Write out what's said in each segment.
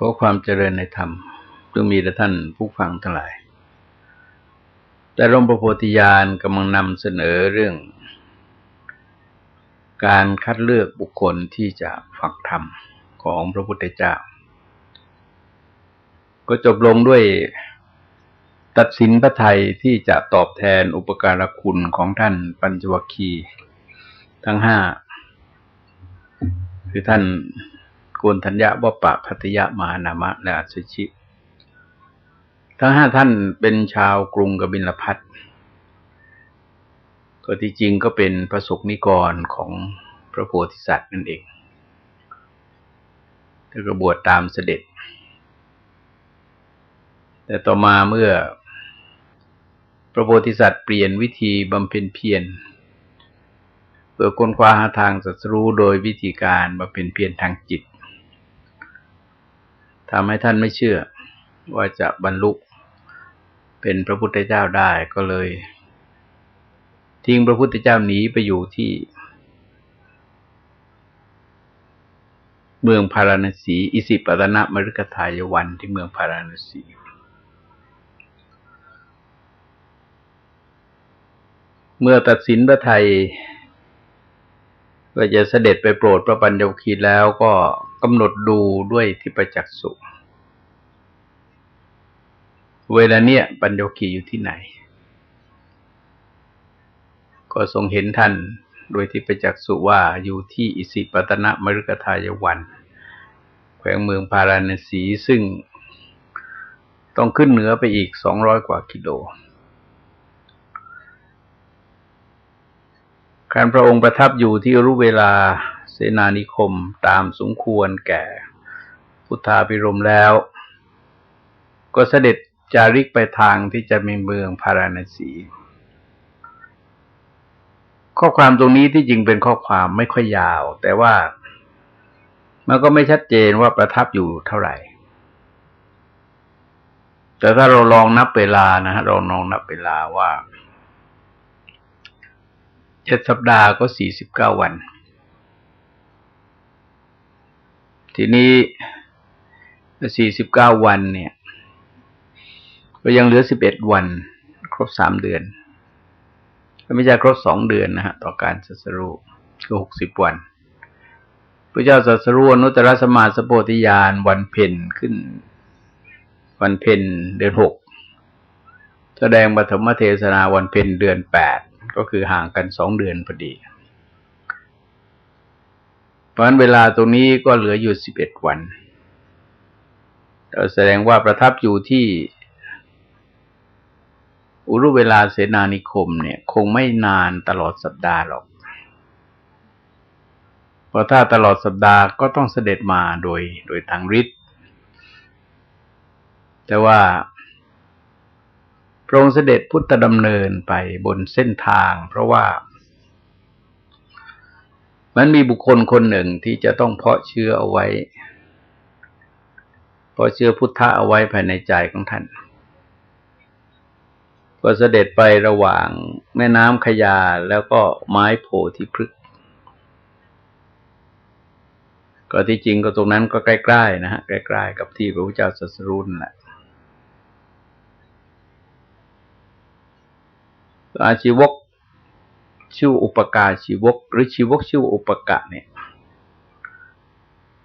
ขอความเจริญในธรรมจงมีแด่ท่านผู้ฟังทั้งหลาย แต่หลวงพระโพธิญาณกำลังนำเสนอเรื่อง การคัดเลือกบุคคลที่จะฝักธรรมของพระพุทธเจ้า ก็จบลงด้วยตัดสินพระไทยที่จะตอบแทนอุปการะคุณของท่านปัญจวัคคีย์ทั้งห้าคือท่าน โกนธัญญะวปะพัทยะมานามะและอัศชิ ทั้งห้าท่านเป็นชาวกรุงกบิลพัทก็ที่จริงก็เป็นพระสกนิกรของพระโพธิสัตว์นั่นเองแล้วก็บวชตามเสด็จ แต่ต่อมาเมื่อพระโพธิสัตว์เปลี่ยนวิธีบำเพ็ญเพียรเพื่อค้นคว้าหาทางศัตรูโดยวิธีการบำเพ็ญเพียรทางจิต ทำให้ท่านไม่เชื่อว่าจะบรรลุเป็นพระพุทธเจ้าได้ก็เลยทิ้งพระพุทธเจ้าหนีไปอยู่ที่ เมืองพาราณสี อิสิปตนะมฤคทายวันที่เมืองพาราณสีเมื่อตัดสินพระไทยว่าจะเสด็จไปโปรดพระปัญญวคีแล้วก็ กำหนดดูด้วยที่ประจักษ์สุเวลาเนี้ยปัญญวคีอยู่ที่ไหน ก็ทรงเห็นท่านโดยที่ประจักษ์สุว่าอยู่ที่อิสิปตนะมฤคทายวัน แขวงเมืองพาราณสีซึ่งต้องขึ้นเหนือไปอีกสองร้อยกว่ากิโลการพระองค์ประทับอยู่ที่รู้เวลา เสนานิคมตามสมควรแก่พุทธาพิรมแล้ว ก็เสด็จจาริกไปทางที่จะมีเมืองพาราณสี ข้อความตรงนี้ที่จริงเป็นข้อความไม่ค่อยยาว แต่ว่ามันก็ไม่ชัดเจนว่าประทับอยู่เท่าไหร่ แต่ถ้าเราลองนับเวลานะฮะเราลองนับเวลาว่าเจ็ดสัปดาห์ก็สี่สิบเก้าวัน ทีนี้สี่สิบเก้าวันเนี่ย ก็ยังเหลือสิบเอ็ดวัน ครบสามเดือนก็ไม่ใช่ครบสองเดือนนะฮะต่อการสัสรุก็หกสิบวันพระเจ้าสัสรุนุตตรสมาสโพธิญาณวันเพ็ญขึ้น วันเพ็ญเดือนหกแสดงปฐมเทศนาวันเพ็ญเดือนแปดก็คือห่างกันสองเดือนพอดี เพราะฉะนั้นเวลาตรงนี้ก็เหลืออยู่สิบเอ็ดวันแสดงว่าประทับอยู่ที่ อุรุเวลาเสนานิคมเนี่ย คงไม่นานตลอดสัปดาห์หรอก เพราะถ้าตลอดสัปดาห์ก็ต้องเสด็จมาโดยโดยทางฤทธิ์ แต่ว่าพระองค์เสด็จพุทธดำเนินไปบนเส้นทาง เพราะว่า มันมีบุคคลคนหนึ่งที่จะต้องเพาะเชื้อเอาไว้ เพาะเชื้อพุทธะเอาไว้ภายในใจของท่าน ก็เสด็จไประหว่างแม่น้ำขยาแล้วก็ไม้โพธิพฤกษ์ก็ที่จริงก็ตรงนั้นก็ใกล้ๆนะฮะใกล้ๆกับที่พระพุทธเจ้าสัสรุนแหละอาชีวก ชื่ออุปกาชีวก หรือชีวกชื่ออุปกะเนี่ย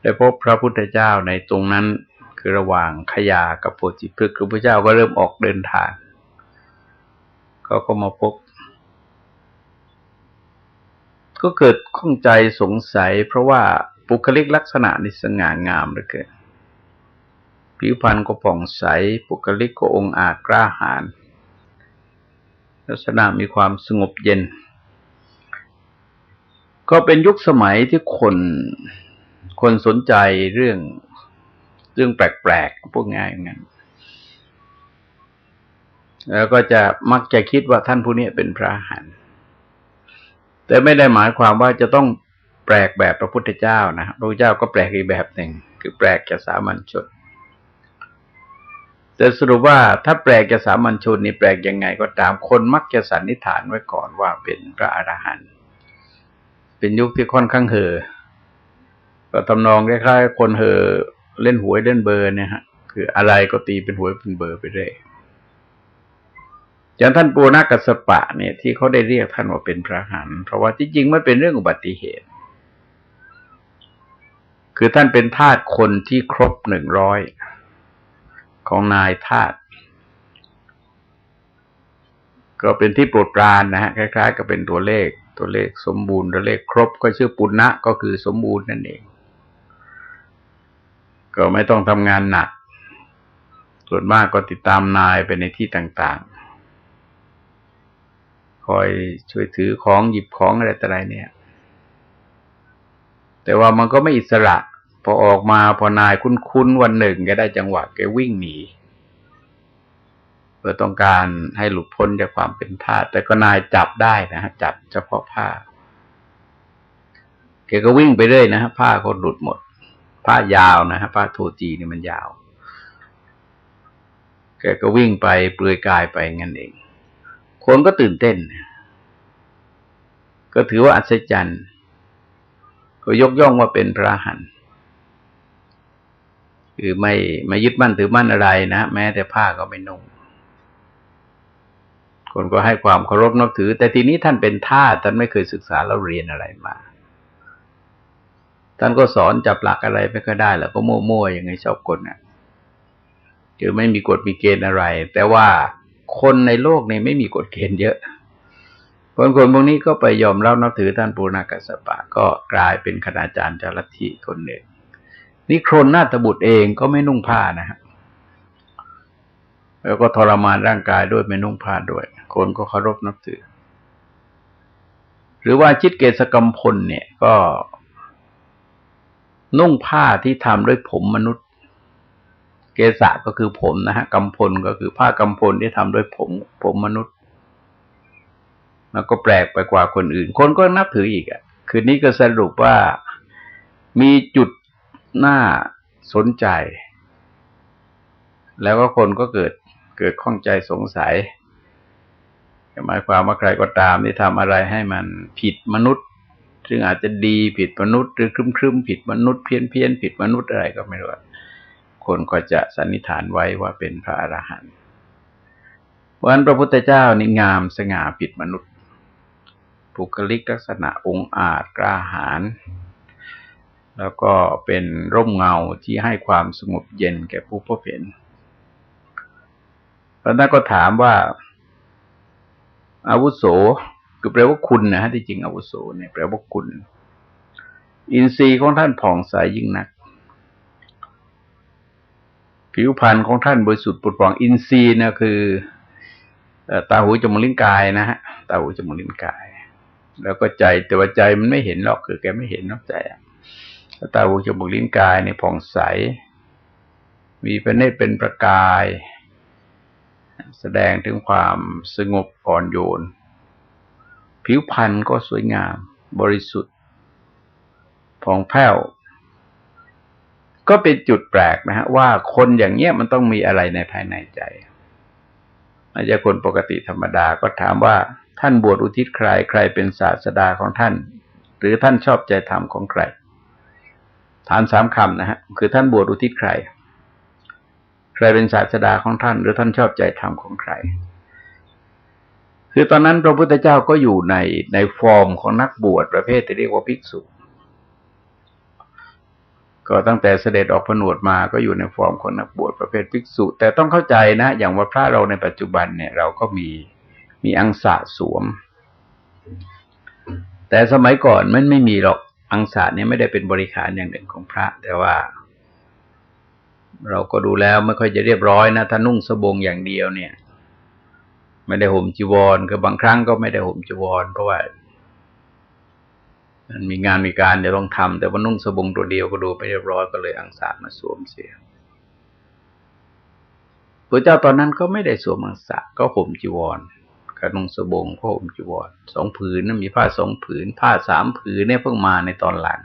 ได้พบพระพุทธเจ้าในตรงนั้นคือระหว่างขยากับโพธิพฤกษ์พระเจ้าก็เริ่มออกเดินทางเขาก็มาพบ ก็เกิดข้องใจสงสัย เพราะว่าบุคลิกลักษณะนิสง่างามเหลือเกินผิวพรรณก็ผ่องใสบุคลิกก็องอาจกล้าหาญลักษณะมีความสงบเย็น ก็เป็นยุคสมัยที่คนคนสนใจเรื่องเรื่องแปลกๆพวกง่ายอย่างนั้น แล้วก็จะมักจะคิดว่าท่านผู้นี้เป็นพระหันแต่ไม่ได้หมายความว่าจะต้องแปลกแบบพระพุทธเจ้านะพระพุทธเจ้าก็แปลกอีกแบบหนึ่งคือแปลกจากสามัญชนแต่สรุปว่าถ้าแปลกจะสามัญชนนี่แปลกยังไงก็ตามคนมักจะสันนิษฐานไว้ก่อนว่าเป็นพระอรหันต์ เป็นยุคที่ค่อนข้างเห่อก็ทำนองคล้ายๆคนเห่อเล่นหวยเล่นเบอร์เนี่ยฮะ คืออะไรก็ตีเป็นหวยเป็นเบอร์ไปเรื่อยอย่างท่านปูนากัสปะเนี่ยที่เขาได้เรียกท่านว่าเป็นพระหันเพราะว่าจริงๆมันเป็นเรื่องอุบัติเหตุ คือท่านเป็นทาสคนที่ครบหนึ่งร้อยของนายทาสก็เป็นที่โปรดปรานนะฮะคล้ายๆ กับเป็นตัวเลขตัวเลขสมบูรณ์ตัวเลขครบก็ชื่อปุณณะก็คือสมบูรณ์นั่นเอง ก็ไม่ต้องทำงานหนัก ส่วนมากก็ติดตามนายไปในที่ต่างๆ คอยช่วยถือของหยิบของอะไรต่ออะไรเนี่ย แต่ว่ามันก็ไม่อิสระ พอออกมาพอนายคุ้นๆวันหนึ่งแกได้จังหวะแกวิ่งหนี เพื่อต้องการให้หลุดพ้นจากความเป็นทาสแต่ก็นายจับได้นะฮะจับเฉพาะผ้าแกก็วิ่งไปเรื่อยนะฮะผ้าก็หลุดหมด ผ้ายาวนะฮะผ้าโทจีนี่มันยาวแกก็วิ่งไปเปลือยกายไปงั้นเอง คนก็ตื่นเต้น ก็ถือว่าอัศจรรย์ ก็ยกย่องว่าเป็นพระหันคือไม่ไม่ยึดมั่นถือมั่นอะไรนะ แม้แต่ผ้าก็ไม่นุ่ง คนก็ให้ความเคารพนับถือ แต่ทีนี้ท่านเป็นท่าท่านไม่เคยศึกษาแล้วเรียนอะไรมาท่านก็สอนจับหลักอะไรไม่ค่อยได้ แล้วก็มั่วๆยังไงชอบกฎเนี่ยคือไม่มีกฎมีเกณฑ์อะไร แต่ว่าคนในโลกนี้ไม่มีกฎเกณฑ์เยอะคนคนพวกนี้ก็ไปยอมรับนับถือท่านปูนากัสปะ ก็กลายเป็นคณาจารย์จารทิคนหนึ่งนี่โครนนาตบุตรเองก็ไม่นุ่งผ้านะครับแล้วก็ทรมานร่างกายด้วยไม่นุ่งผ้าด้วย คนก็เคารพนับถือ หรือว่าชิดเกศกรรมพลเนี่ยก็ นุ่งผ้าที่ทำด้วยผมมนุษย์ เกษะก็คือผมนะฮะกำพลก็คือผ้ากำพลที่ทำด้วยผม ผมมนุษย์มันก็แปลกไปกว่าคนอื่น คนก็นับถืออีกอะ คืนนี้ก็สรุปว่ามีจุดหน่าสนใจ แล้วก็คนก็เกิดเกิดข้องใจสงสัย หมายความว่าใครก็ตามที่ทำอะไรให้มันผิดมนุษย์ ซึ่งอาจจะดีผิดมนุษย์ หรือครึมครึมผิดมนุษย์เพี้ยนเพี้ยนผิดมนุษย์อะไรก็ไม่รู้คนก็จะสันนิษฐานไว้ว่าเป็นพระอรหันต์วันพระพุทธเจ้านี่งามสง่าผิดมนุษย์บุคลิกลักษณะองค์อาจกล้าหาญแล้วก็เป็นร่มเงาที่ให้ความสงบเย็นแก่ผู้พบเห็นพระนักก็ถามว่า อาวุโสคือแปลว่าคุณนะฮะที่จริงอาวุโสเนี่ยแปลว่าคุณ อินทรีย์ของท่านผ่องใสยยิ่งนัก ผิวพรรณของท่านบริสุทธิ์ปุดผ่องอินทรีย์นะคือตาหูจมูกลิ้นกายนะฮะตาหูจมูกลิ้นกาย แล้วก็ใจแต่ว่าใจมันไม่เห็นหรอกคือแกไม่เห็นนอกใจตาหูจมูกลิ้นกายในผ่องใส มีพระเนตรเป็นประกาย แสดงถึงความสงบอ่อนโยน ผิวพรรณก็สวยงาม บริสุทธิ์ผ่องแผ้ว ก็เป็นจุดแปลกนะฮะ ว่าคนอย่างเงี้ยมันต้องมีอะไรในภายในใจไม่ใช่คนปกติธรรมดาก็ถามว่าท่านบวชอุทิศใครใครเป็นศาสดาของท่าน หรือท่านชอบใจธรรมของใคร ถามสามคำนะฮะ คือท่านบวชอุทิศใคร ครเป็นศาสดาของท่าน หรือท่านชอบใจธรรมของใคร คือตอนนั้นพระพุทธเจ้าก็อยู่ในในฟอร์มของนักบวชประเภทที่เรียกว่าภิกษุ ก็ตั้งแต่เสด็จออกผนวดมาก็อยู่ในฟอร์มของนักบวชประเภทภิกษุ แต่ต้องเข้าใจนะ อย่างว่าพระเราในปัจจุบันเนี่ย เราก็มีมีอังสะสวม แต่สมัยก่อนมันไม่มีหรอกอังสะเนี่ยไม่ได้เป็นบริขารอย่างหนึ่งของพระ แต่ว่า เราก็ดูแล้วไม่ค่อยจะเรียบร้อยนะถ้านุ่งสบงอย่างเดียวเนี่ย ไม่ได้ห่มจีวรคือบางครั้งก็ไม่ได้ห่มจีวรเพราะว่ามันมีงานมีการเดี๋ยวต้องทำแต่ว่านุ่งสบงตัวเดียวก็ดูไม่เรียบร้อยก็เลยอังสามาสวมเสียพระเจ้าตอนนั้นก็ไม่ได้สวมอังสาก็ห่มจีวรก็นุ่งสบงก็ห่มจีวรสองผืนนะมีผ้าสองผืน ผ้าสามผืนเนี่ยเพิ่งมาในตอนหลัง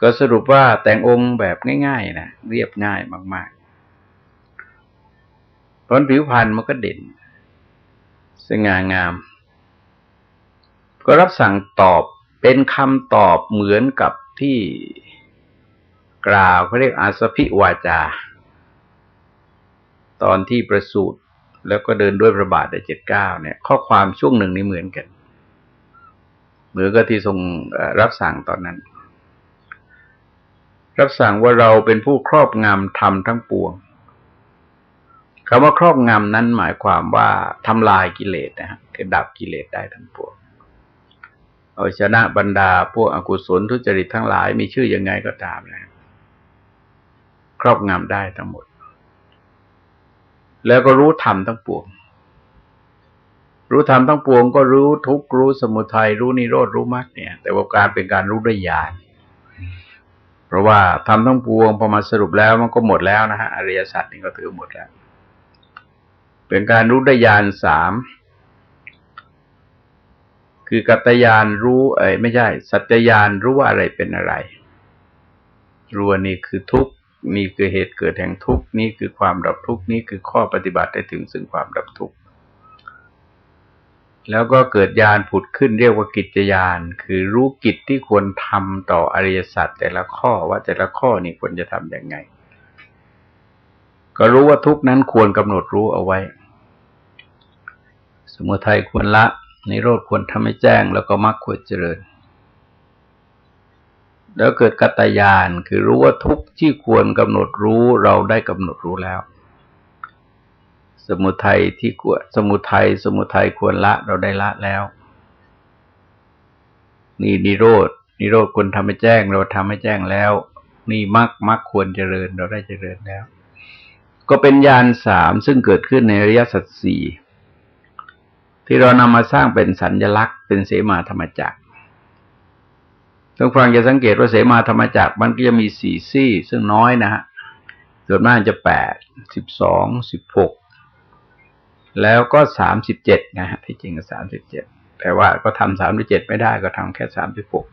ก็สรุปว่าแต่งองค์แบบง่ายๆนะเรียบง่ายมากๆผลผิวพรรณมันก็เด่น สง่างาม ก็รับสั่งตอบเป็นคำตอบเหมือนกับที่กล่าวเขาเรียกอาสพิวาจา ตอนที่ประสูติแล้วก็เดินด้วยประบาทได้เจ็ดเก้าเนี่ย ข้อความช่วงหนึ่งนี้เหมือนกัน เหมือนกับที่ทรงรับสั่งตอนนั้น รับสั่งว่าเราเป็นผู้ครอบงำธรรมทั้งปวงคำว่าครอบงำนั้นหมายความว่าทำลายกิเลสนะฮะคือดับกิเลสได้ทั้งปวงเอาชนะบรรดาพวกอกุศลทุจริตทั้งหลายมีชื่อยังไงก็ตามนะครอบงำได้ทั้งหมด แล้วก็รู้ธรรมทั้งปวง รู้ธรรมทั้งปวงก็รู้ทุกข์รู้สมุทัยรู้นิโรธรู้มรรคเนี่ย แต่ว่าการเป็นการรู้ด้วยญาณ ราะว่าทำทั้งปวงพอมาสรุปแล้วมันก็หมดแล้วนะฮะอริยสัจนี่ก็ถือหมดแล้ว เป็นการรู้ด้ยาณสามคือกัตยานรู้เอ้ไม่ใช่ สัจญานรู้ว่าอะไรเป็นอะไรรู้ว่านี่คือทุกข์นี่คือเหตุเกิดแห่งทุกข์นี่คือความดับทุกข์นี่คือข้อปฏิบัติได้ถึงซึ่งความดับทุกข์ แล้วก็เกิดญาณผุดขึ้นเรียกว่ากิจญาณคือรู้กิจที่ควรทำต่ออริยสัจแต่ละข้อว่าแต่ละข้อนี่ควรจะทำยังไง ก็รู้ว่าทุกนั้นควรกำหนดรู้เอาไว้ สมุทัยควรละนิโรธควรทำให้แจ้ง แล้วก็มรรคควรเจริญ แล้วเกิดกัตยานคือรู้ว่าทุกที่ควรกำหนดรู้เราได้กำหนดรู้แล้ว สมุทัยที่ควรสมุทัยสมุทัยควรละ เราได้ละแล้ว นี่นิโรธนิโรธควรทำให้แจ้ง เราทำให้แจ้งแล้ว นี่มรรคมรรคควรเจริญเราได้เจริญแล้ว ก็เป็นญาณสามซึ่งเกิดขึ้นในอริยสัจสี่ที่เรานำมาสร้างเป็นสัญญลักษณ์ เป็นเสมาธรรมจักรต้องฟังจะสังเกตว่าเสมาธรรมจักรมันก็จะมีสี่ซี่ ซึ่งน้อยนะฮะส่วนมากจะแปดสิบสองสิบหก แล้วก็สามสิบเจ็ดนะฮะที่จริงก็สามสิบเจ็ดแต่ว่าก็ทำสามสิบเจ็ดไม่ได้ก็ทำแค่สามสิบหก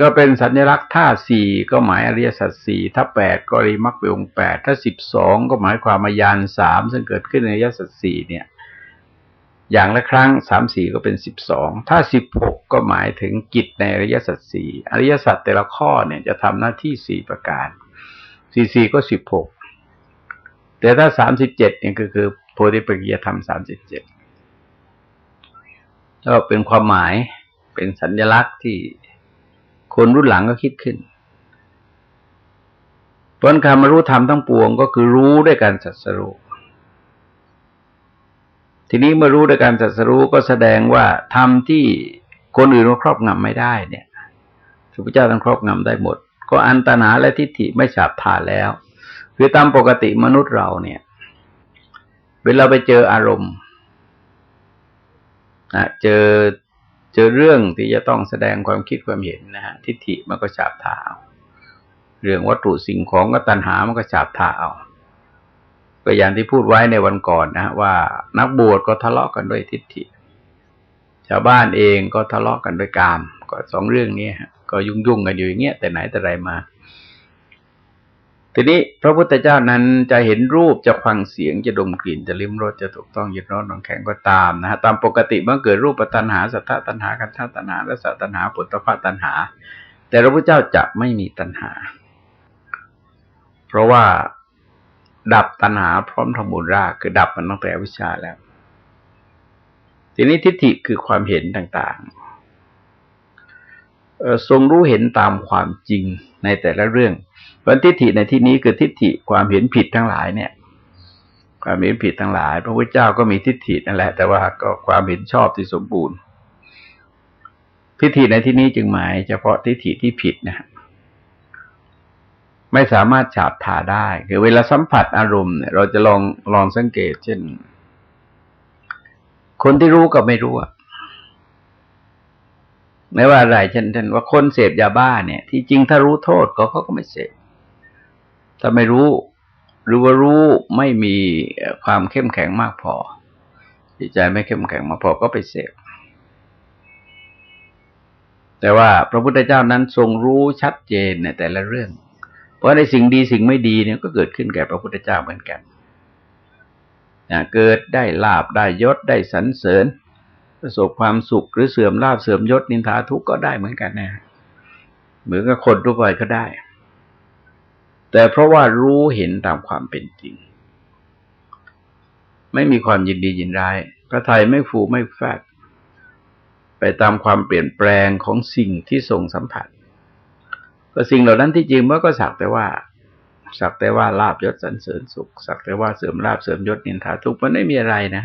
ก็เป็นสัญลักษณ์ถ้าสี่ก็หมายอริยสัจสี่ถ้าแปดก็ริมักเปองแปดถ้าสิบสองก็หมายความมายานสามซึ่งเกิดขึ้นในอริยสัจสี่เนี่ย อย่างละครั้งสามสี่ก็เป็นสิบสองถ้าสิบหกก็หมายถึงกิจในอริยสัจสี่อริยสัจแต่ละข้อเนี่ยจะทำหน้าที่สี่ประการสี่สี่ก็สิบหก แต่ถ้าสามสิบเจ็ดเนี่ยก็คือโพธิปัจจยธรรมสามสิบเจ็ดก็เป็นความหมายเป็นสัญลักษณ์ที่คนรุ่นหลังก็คิดขึ้นผลการมารู้ธรรมทั้งปวงก็คือรู้ด้วยการสัสรู้ทีนี้เมื่อรู้ด้วยการสัสรู้ก็แสดงว่าธรรมที่คนอื่นครอบงำไม่ได้เนี่ยพระพุทธเจ้าต้องครอบงำได้หมด ก็อันตนาและทิฏฐิไม่ฉาบทาแล้ว คือตามปกติมนุษย์เราเนี่ย เวลาไปเจออารมณ์นะเจอเจอเรื่องที่จะต้องแสดงความคิดความเห็นนะฮะทิฏฐิมันก็ฉาบทาเอาเรื่องวัตถุสิ่งของก็ตัณหามันก็ฉาบทาเอาก็อย่างที่พูดไว้ในวันก่อนนะว่านักบวชก็ทะเลาะกันด้วยทิฏฐิ ชาวบ้านเองก็ทะเลาะกันด้วยกาม ก็สองเรื่องนี้ก็ยุ่งยุ่งกันอยู่อย่างเงี้ยแต่ไหนแต่ไรมา ทีนี้พระพุทธเจ้านั้นจะเห็นรูปจะฟังเสียงจะดมกลิ่นจะลิ้มรสจะถูกต้องยึดร้อนนอนแข็งก็ตามนะฮะตามปกติเมื่อเกิดรูปตัณหาสัทธตัณหากันธาตัณหาและสัตตัณหาปุตตะตัณหา แต่พระพุทธเจ้าจะไม่มีตัณหา เพราะว่าดับตัณหาพร้อมทั้งมูลรากคือดับมันตั้งแต่วิชาแล้ว ทีนี้ทิฏฐิคือความเห็นต่างๆ ทรงรู้เห็นตามความจริงในแต่ละเรื่องเพราะทิฏฐิในที่นี้คือทิฏฐิความเห็นผิดทั้งหลายเนี่ย ความเห็นผิดทั้งหลาย พระพุทธเจ้าก็มีทิฏฐินั่นแหละ แต่ว่าก็ความเห็นชอบที่สมบูรณ์ ทิฏฐิในที่นี้จึงหมายเฉพาะทิฏฐิที่ผิดนะไม่สามารถฉาบทาได้ คือเวลาสัมผัสอารมณ์เนี่ยเราจะลองลองสังเกต เช่น คนที่รู้กับไม่รู้อะ ไม่ว่าอะไรเช่นเช่นว่าคนเสพยาบ้าเนี่ย ที่จริงถ้ารู้โทษก็เขาก็ไม่เสพถ้าไม่รู้ หรือว่ารู้ไม่มีความเข้มแข็งมากพอจิตใจไม่เข้มแข็งมากพอก็ไปเสพแต่ว่าพระพุทธเจ้านั้นทรงรู้ชัดเจนในแต่ละเรื่อง เพราะในสิ่งดีสิ่งไม่ดีเนี่ยก็เกิดขึ้นแก่พระพุทธเจ้าเหมือนกันเกิดได้ลาบได้ยศได้สรรเสริญ ประสบความสุขหรือเสื่อมลาบเสื่อมยศนินทาทุกก็ได้เหมือนกันนะเหมือนกับคนทั่วไปก็ได้ แต่เพราะว่ารู้เห็นตามความเป็นจริง ไม่มีความยินดียินร้าย พระไทยไม่ฟูไม่แฟดไปตามความเปลี่ยนแปลงของสิ่งที่ทรงสัมผัส ก็สิ่งเหล่านั้นที่จริงมันก็สักแต่ว่าสักแต่ว่าลาบยศสรรเสริญสุข สักแต่ว่าเสริมลาบเสริมยศนินทาทุกมันไม่มีอะไรนะ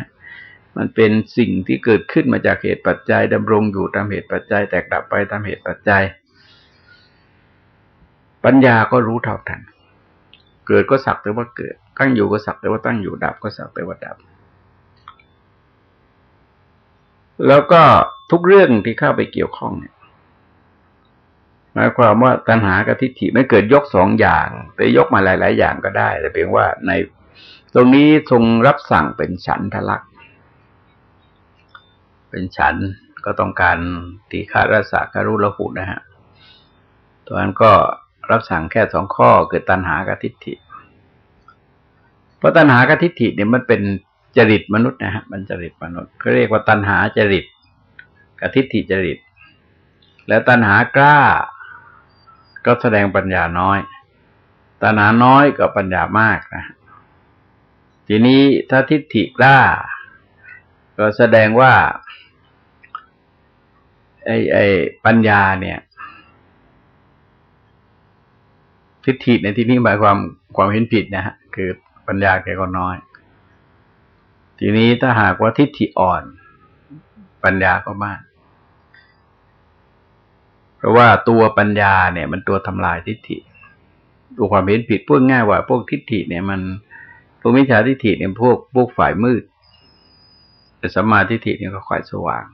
มันเป็นสิ่งที่เกิดขึ้นมาจากเหตุปัจจัยดำรงอยู่ตามเหตุปัจจัย แตกดับไปตามเหตุปัจจัย ปัญญาก็รู้เท่าทัน เกิดก็สักแต่ว่าเกิด ตั้งอยู่ก็สักแต่ว่าตั้งอยู่ดับก็สักแต่ว่าดับ แล้วก็ทุกเรื่องที่เข้าไปเกี่ยวข้องเนี่ยหมายความว่าตัณหากับทิฏฐิไม่เกิดยกสองอย่าง แต่ยกมาหลาย ๆ อย่างก็ได้ แต่เพียงว่าในตรงนี้ทรงรับสั่งเป็นฉันทลักษ เป็นฉันก็ต้องการตีฆารัสคารุละหุนะฮะตอนนั้นก็รับสั่งแค่สองข้อเกิดตัณหากับทิฏฐิ เพราะตัณหากับทิฏฐิเนี่ยมันเป็นจริตมนุษย์นะฮะมันจริตมนุษย์เขาเรียกว่าตัณหาจริตกับทิฏฐิจริต แล้วตัณหากล้า ก็แสดงปัญญาน้อย ตัณหาน้อยกับปัญญามากนะ ทีนี้ถ้าทิฏฐิกล้า ก็แสดงว่า ไอ้ไอ้ปัญญาเนี่ยทิฏฐิในที่นี้หมายความความเห็นผิดนะฮะคือปัญญาแกก็น้อย ทีนี้ถ้าหากว่าทิฏฐิอ่อน ปัญญาก็มาก เพราะว่าตัวปัญญาเนี่ย มันตัวทำลายทิฏฐิตัวความเห็นผิดพูดง่ายว่า พวกทิฏฐิเนี่ยมันพวกมิจฉาทิฏฐิเนี่ยพวกพวกฝ่ายมืดแต่สัมมาทิฏฐิเนี่ยก็ฝ่ายสว่าง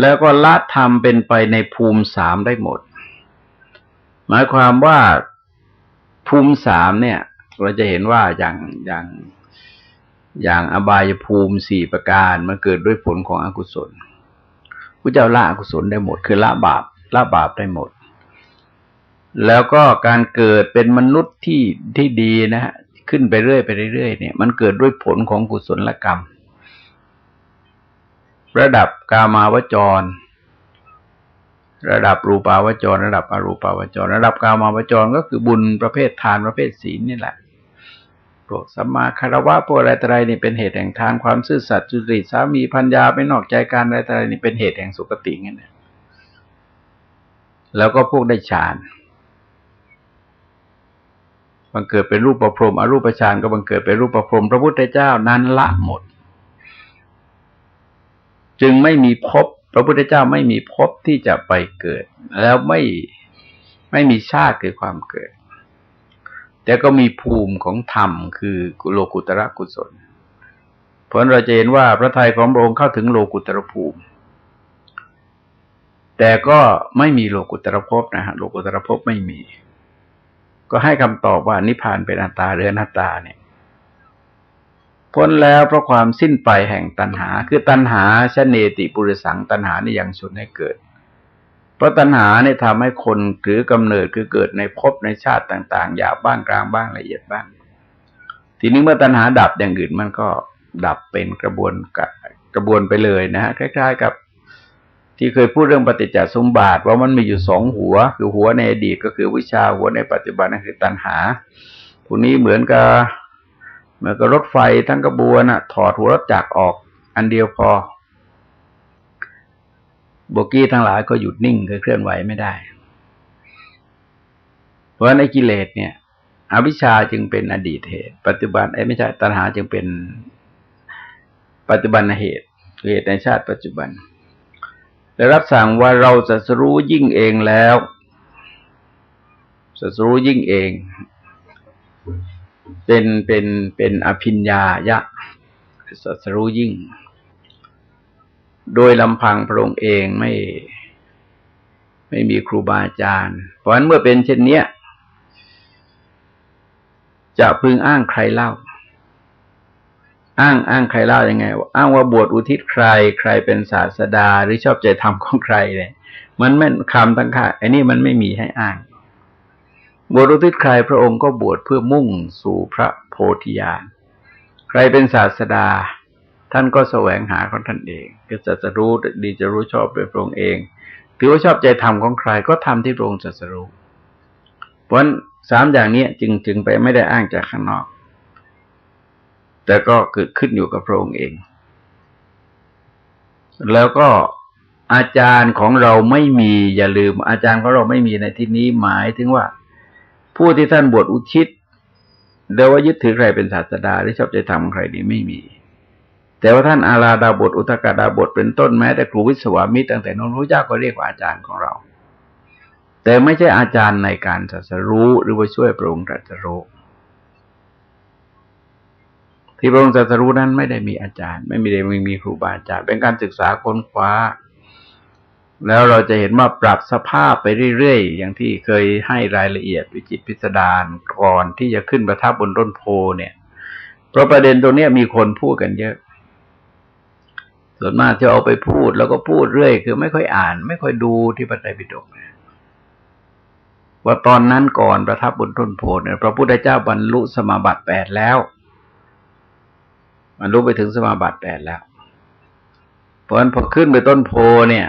แล้วก็ละธรรมเป็นไปในภูมิสามได้หมด หมายความว่าภูมิสามเนี่ย เราจะเห็นว่าอย่างอย่างอย่างอบายภูมิสี่ประการมันเกิดด้วยผลของอกุศลพระเจ้าละอกุศลได้หมด คือละบาปละบาปได้หมด แล้วก็การเกิดเป็นมนุษย์ที่ที่ดีนะฮะขึ้นไปเรื่อยไปเรื่อยเนี่ย มันเกิดด้วยผลของกุศลกรรม ระดับกามาวจร ระดับรูปาวจร ระดับอรูปาวจร ระดับกามาวจรก็คือบุญประเภททานประเภทศีลนี่แหละพวกสัมมาคารวะพวกอะไรต่ออะไรนี่เป็นเหตุแห่งทานความซื่อสัตย์จุริตสามีพัญญาไม่นอกใจการอะไรต่ออะไรนี่เป็นเหตุแห่งสุคติงั้นนะแล้วก็พวกได้ฌานบังเกิดเป็นรูปประพรมอรูปฌานก็บังเกิดเป็นรูปประพรมพระพุทธเจ้านั้นละหมด จึงไม่มีภพพระพุทธเจ้าไม่มีภพที่จะไปเกิด แล้วไม่ไม่มีชาติคือความเกิด แต่ก็มีภูมิของธรรมคือโลกุตระกุศล เพราะเราจะเห็นว่าพระทัยของพระองค์เข้าถึงโลกุตระภูมิ แต่ก็ไม่มีโลกุตระภพนะฮะโลกุตระภพไม่มี ก็ให้คำตอบว่านิพพานเป็นอัตตาหรืออนัตตาเนี่ย พ้นแล้วเพราะความสิ้นไปแห่งตัณหา คือตัณหาชเนติปุริสังตัณหานี่ยังชนให้เกิด เพราะตัณหาเนี่ยทำให้คนถือกำเนิดคือเกิดในภพในชาติต่าง ๆ หยาบบ้างกลางบ้างละเอียดบ้าง ทีนี้เมื่อตัณหาดับอย่างอื่นมันก็ดับเป็นกระบวนกระบวนไปเลยนะฮะคล้าย ๆ กับที่เคยพูดเรื่องปฏิจจสมบาทว่ามันมีอยู่สองหัว คือหัวในอดีตก็คือวิชาหัวในปัจจุบันนั่นคือตัณหาพวกนี้เหมือนกับ เมือนกับรถไฟทั้งกระบวนอะถอดหัวรถจักรออก อันเดียวพอโบกี้ทั้งหลายก็หยุดนิ่งคือเคลื่อนไหวไม่ได้ เพราะในกิเลสเนี่ย อวิชชาจึงเป็นอดีตเหตุ ปัจจุบันไอ้ไม่ใช่ตัณหาจึงเป็นปัจจุบันเหตุเหตุในชาติปัจจุบันได้รับสั่งว่าเราจะรู้ยิ่งเองแล้วจะรู้ยิ่งเอง เป็นเป็นเป็นอภิญญายะสัสรู้ยิ่ง โดยลำพังพระองค์เองไม่ไม่มีครูบาอาจารย์ เพราะฉะนั้นเมื่อเป็นเช่นนี้จะพึงอ้างใครเล่า อ้างอ้างใครเล่ายังไง อ้างว่าบวชอุทิศใคร ใครเป็นศาสดาหรือชอบใจธรรมของใครเลยมันไม่คำตั้งค่าไอ้นี่มันไม่มีให้อ้าง บวชอุทิศใครพระองค์ก็บวชเพื่อมุ่งสู่พระโพธิญาณ ใครเป็นศาสดา ท่านก็แสวงหาของท่านเอง ก็จะจะรู้ดีจะรู้ชอบโดยพระองค์เอง ถือว่าชอบใจธรรมของใครก็ทำที่พระองค์ตรัสรู้ เพราะฉะนั้นสามอย่างนี้จึงจึงไปไม่ได้อ้างจากข้างนอก แต่ก็เกิดขึ้นอยู่กับพระองค์เอง แล้วก็อาจารย์ของเราไม่มีอย่าลืม อาจารย์ของเราไม่มีในที่นี้หมายถึงว่า ผู้ที่ท่านบวชอุทิศเดี๋ยวว่ายึดถือใครเป็นศาสดาหรือชอบใจทำใครนี้ไม่มี แต่ว่าท่านอาราดาบทอุตกาดาบทเป็นต้นแม้แต่ครูวิศวามิตรตั้งแต่นนรู้เจ้าก็เรียกว่าอาจารย์ของเรา แต่ไม่ใช่อาจารย์ในการตรัสรู้หรือว่าช่วยพระองค์ตรัสรู้ที่พระองค์ตรัสรู้นั้นไม่ได้มีอาจารย์ ไม่มีได้มีครูบาอาจารย์ เป็นการศึกษาค้นคว้า แล้วเราจะเห็นว่าปรับสภาพไปเรื่อยๆ อย่างที่เคยให้รายละเอียดวิจิตพิสดารก่อนที่จะขึ้นประทับบนต้นโพเนี่ยเพราะประเด็นตรงนี้มีคนพูดกันเยอะ ส่วนมากจะเอาไปพูดแล้วก็พูดเรื่อย คือไม่ค่อยอ่าน ไม่ค่อยดูที่พระไตรปิฎกว่าตอนนั้นก่อนประทับบนต้นโพเนี่ยพระพุทธเจ้าบรรลุสมาบัติแปดแล้วบรรลุไปถึงสมาบัติแปดแล้วเพราะฉะนั้นพอขึ้นไปต้นโพเนี่ย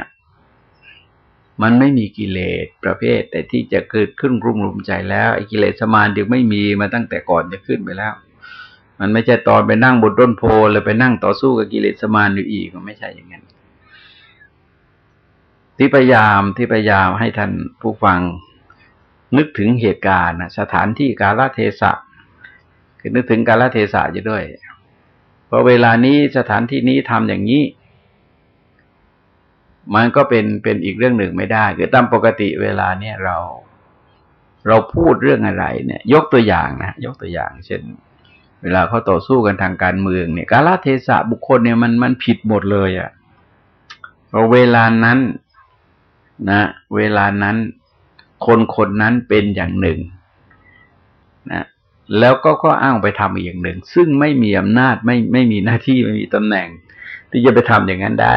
มันไม่มีกิเลสประเภท แต่ที่จะเกิดขึ้นรุ่มรุมใจแล้วไอ้กิเลสสมานเดี๋ยวไม่มีมาตั้งแต่ก่อนจะขึ้นไปแล้ว มันไม่ใช่ตอนไปนั่งบนต้นโพเลยไปนั่งต่อสู้กับกิเลสสมานอยู่อีกมันไม่ใช่อย่างนั้นที่พยายามที่พยายามให้ท่านผู้ฟังนึกถึงเหตุการณ์สถานที่กาลเทศะคือนึกถึงกาลเทศะอยู่ด้วยเพราะเวลานี้สถานที่นี้ทำอย่างนี้ มันก็เป็นเป็นอีกเรื่องหนึ่งไม่ได้คือตามปกติเวลาเนี่ยเรา เราพูดเรื่องอะไร เนี่ย ยกตัวอย่างนะยกตัวอย่าง เช่น เวลาเขาต่อสู้กันทางการเมืองเนี่ยกาลเทศะบุคคลเนี่ยมันมันผิดหมดเลยอะ่ะเพราะเวลานั้นนะ เวลานั้น คนคนนั้นเป็นอย่างหนึ่งนะแล้วก็ก็อ้างไปทำอีกอย่างหนึ่ง ซึ่งไม่มีอำนาจไม่ไม่มีหน้าที่ไม่มีตำแหน่ง ที่จะไปทำอย่างนั้นได้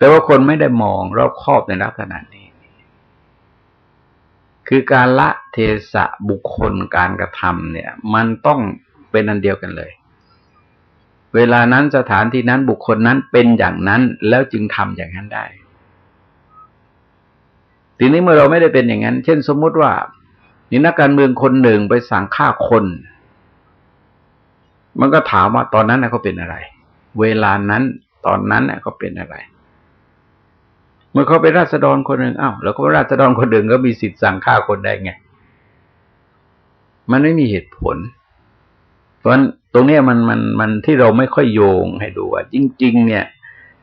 แต่ว่าคนไม่ได้มองรอบครอบในลักษณะนี้ คือการละเทศะบุคคลการกระทำเนี่ย มันต้องเป็นอันเดียวกันเลย เวลานั้นสถานที่นั้นบุคคลนั้นเป็นอย่างนั้นแล้วจึงทำอย่างนั้นได้ ทีนี้เมื่อเราไม่ได้เป็นอย่างนั้น เช่นสมมุติว่านี่นักการเมืองคนหนึ่งไปสั่งฆ่าคน มันก็ถามว่าตอนนั้นเขาเป็นอะไร เวลานั้นตอนนั้นเขาเป็นอะไร เมื่อเขาเป็นราษฎรคนหนึ่งอ้าวแล้วก็ราษฎรคนหนึ่งก็มีสิทธิ์สั่งฆ่าคนได้ไง มันไม่มีเหตุผล เพราะตรงนี้มันมันมันที่เราไม่ค่อยโยงให้ดูว่าจริง ๆ เนี่ย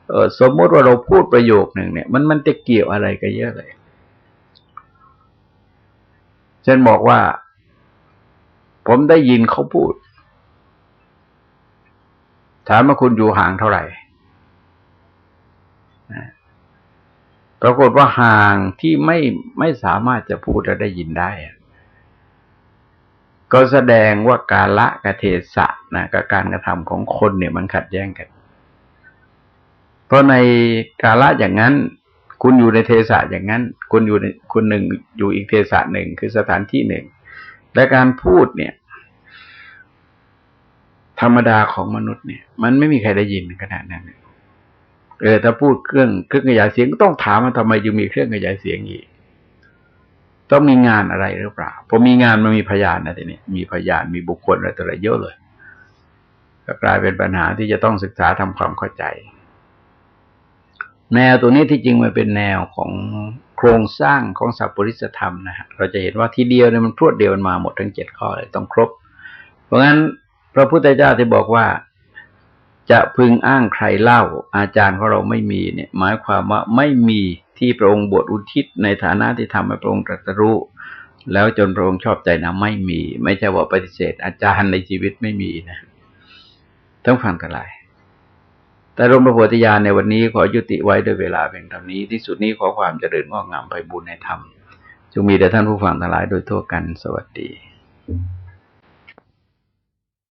เออสมมติว่าเราพูดประโยคหนึ่งเนี่ย มันมันจะเกี่ยวอะไรกันเยอะเลยเช่นบอกว่า ผมได้ยินเขาพูด ถามว่าคุณอยู่ห่างเท่าไหร่ ปรากฏว่าห่างที่ไม่ไม่สามารถจะพูดและได้ยินได้ ก็แสดงว่ากาละกเทศะนะกับการกระทำของคนเนี่ยมันขัดแย้งกัน เพราะในกาละอย่างนั้น คุณอยู่ในเทศะอย่างนั้น คุณอยู่ในคุณหนึ่งอยู่อีกเทศะหนึ่งคือสถานที่หนึ่ง และการพูดเนี่ย ธรรมดาของมนุษย์เนี่ย มันไม่มีใครได้ยินขนาดนั้นเเออถ้าพูดเครื่องเครื่องขยายเสียงก็ต้องถามว่าทำไมจึงมีเครื่องขยายเสียงอีก ต้องมีงานอะไรหรือเปล่าพอมีงานมันมีพยานนะทีนี้มีพยานมีบุคคลอะไรต่ออะไรเยอะเลย ก็กลายเป็นปัญหาที่จะต้องศึกษาทำความเข้าใจ แนวตัวนี้ที่จริงมันเป็นแนวของโครงสร้างของสัพปริสธรรมนะฮะเราจะเห็นว่าทีเดียวเนี่ยมันพรวดเดียวมันมาหมดทั้งเจ็ดข้อเลยต้องครบ เพราะงั้นพระพุทธเจ้าที่บอกว่า จะพึงอ้างใครเล่า อาจารย์ของเราไม่มีเนี่ย หมายความว่าไม่มีที่พระองค์บวชอุทิศในฐานะที่ทำให้พระองค์ตรัสรู้แล้วจนพระองค์ชอบใจนะไม่มี ไม่ใช่ว่าปฏิเสธ อาจารย์ในชีวิตไม่มีนะต้องฟังกันหลายแต่รมพระโพธิญาณในวันนี้ขอยุติไว้ด้วยเวลาเพียงเท่านี้ที่สุดนี้ขอความเจริญงอกงามไปบุญในธรรมจงมีแด่ท่านผู้ฟังทั้งหลายโดยทั่วกันสวัสดี